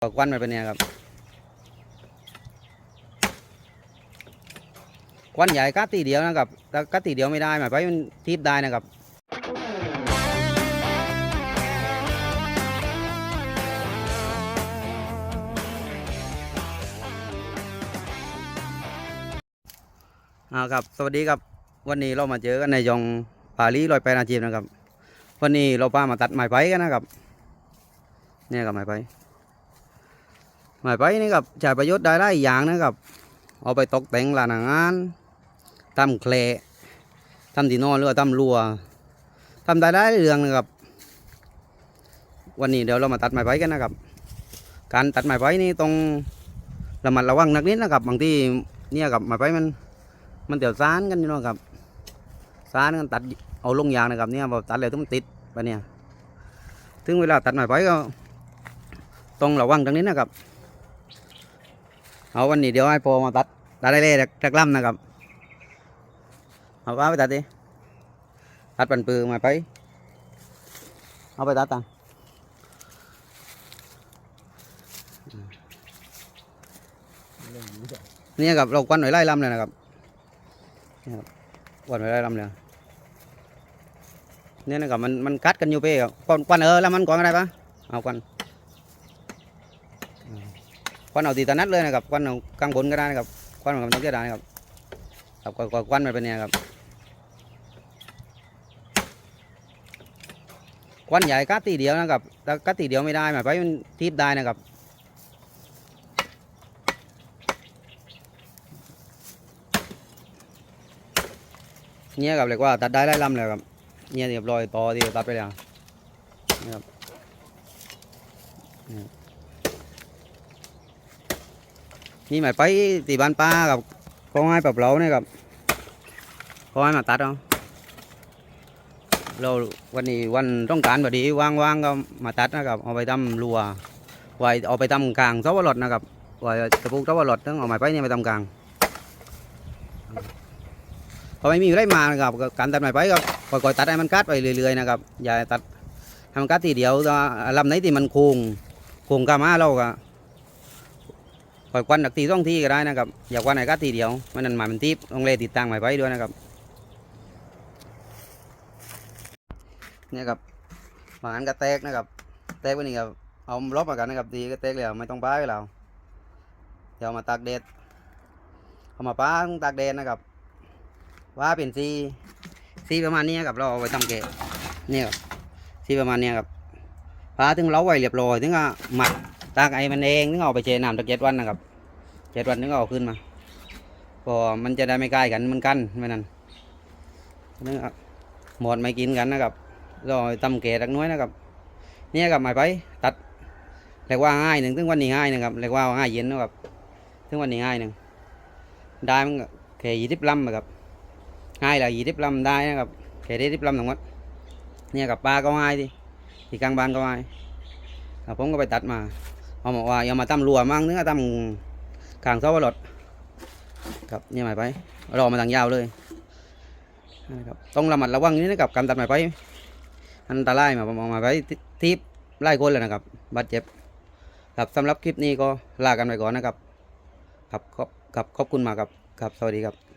กควันมันเป็นเนี่ยครับควันใหญ่กัดตีเดียวนะครับแต่กัดตีเดียวไม่ได้หมายไปมันทิพได้นะครับอ่าครับ สวัสดีครับ วันนี้เรามาเจอกันในยองปาลีลอยไปนาจีบนะครับ วันนี้เราพามาตัดไม้ไผ่กันนะครับ เนี่ยกับไม้ไผ่ ไม้ไผ่นี่ครับใช้ประโยชน์ได้หลายอย่างนะครับ เอาไปตกแต่งร้านอาหารทำแคลทำที่นอนหรือว่าทำรัวทำได้หลายเรื่องนะครับ วันนี้เดี๋ยวเรามาตัดไม้ไผ่กันนะครับ การตัดไม้ไผ่นี่ต้องระมัดระวังนักนิดนะครับ บางที่เนี่ยกับไม้ไผ่มันมันเดี๋ยวซานกันอยู่นะครับซานกันตัดเอาลงยางนะครับเนี่ยพอตัดแล้วต้องติดไปเนี่ยถึงเวลาตัดไม้ไผ่ก็ต้องระวังตรงนี้นะครับ เอาวันนี้เดี๋ยวให้พอมาตัดตัดได้เลยจากลำนะครับเอาว่าไปตัดดิตัดปันปือม้ไผ่เอาไปตัดตังนี่ครับเราควันหน่อยไล่ลำเลยนะครับควันหน่อยไล่ลำเลยนี่นะครับมันมันกัดกันอยู่เป้ครับควันควันเออแล้วมันก่อนอะไรปะเอาควัน วันเอาตีตานัดเลยนะครับควันเอากลางบนก็ได้นะครับควันมันต้องเกี่ยได้นะครับครับควันมันเป็นเนี่ยครับควันใหญ่กัดตีเดียวนะครับแต่กัดตีเดียวไม่ได้หมายไปมันทิพได้นะครับเนี่ยครับเรียกว่าตัดได้ไล่ลำเลยครับเนี่ยเรียบร้อยต่อที่ตัดไปแล้วนี่ครับ นี่หมายไปตีบ้านป้ากับเขาให้ปรับเราเนี่ยครับเขาให้มาตัดเอาเราวันนี้วันต้องการพอดีว่างๆก็มาตัดนะครับเอาไปทำรัวไว้เอาไปทำกลางเสาวรถนะครับไว้จะปูเสาวรถต้องเอาหมายไปเนี่ยไปทำกลางพอไม่มีอะไรมานะครับการตัดไม้ไปก็ค่อยๆตัดให้มันกัดไปเรื่อยๆนะครับอย่าตัดให้มันกัดทีเดียวลำไหนที่มันโค้งโค้งกามาเราก็ ค่อยควันดักทีต้องทีก็ได้นะครับ อยาควันไหนกัดทีเดียว มันนั่นหมายมันทิพต้องเลติดตั้งไม้ไปด้วยนะครับเนี่ยครับบางอันก็แตกนะครับ แตกวันนี้ก็เอาลบมากันนะครับดีก็แตกแล้วไม่ต้องป้าไปแล้วเดี๋ยวมาตากแดดเอามาป้าต้องตากแดดนะครับว่าเป็นสีสีประมาณนี้ครับเราเอาไว้ทำเกะนี่ครับสีประมาณนี้ครับพาถึงเราไว้เรียบร้อยถึงก็หมัก ตากไอ้มันเองถึงเอาไปเชน้ำตะเจ็ดวันนะครับเจ็ดวันถึงเอาขึ้นมาพอมันจะได้ไม่ใกล้กันมันกันไม่นั่นนึกหมดไม่กินกันนะครับราเอาเกะตักน้อยนะครับ เนี่ยครับหมายไปตัดเรียกว่าง่ายหนึ่งถึงวันนี้ง่ายหนึ่งครับเรียกว่าง่ายเย็นนะครับถึงวันนี้ง่ายหนึ่งได้มันแค่ยี่สิบลำนะครับ hai là gì tiếp lâm đai á, gặp kể đi tiếp lâm đồng hết nha gặp ba câu hai đi thì căn ban câu hai à, cũng có bài tạch mà họ mà ว่าอย่ามาตั้มรัวมั่งเนื้อตั้มกลางเสาบรถครับนี่หมายไปรอมาทางยาวเลยนะครับต้องระมัดระวังนิดนะครับการตัดหมายไปอันตรายมาหมายไปทิพไล่คนเลยนะครับบาดเจ็บ ครับสำหรับคลิปนี้ก็ลากันไปก่อนนะครับครับขอบครับขอบคุณมากครับครับสวัสดีครับ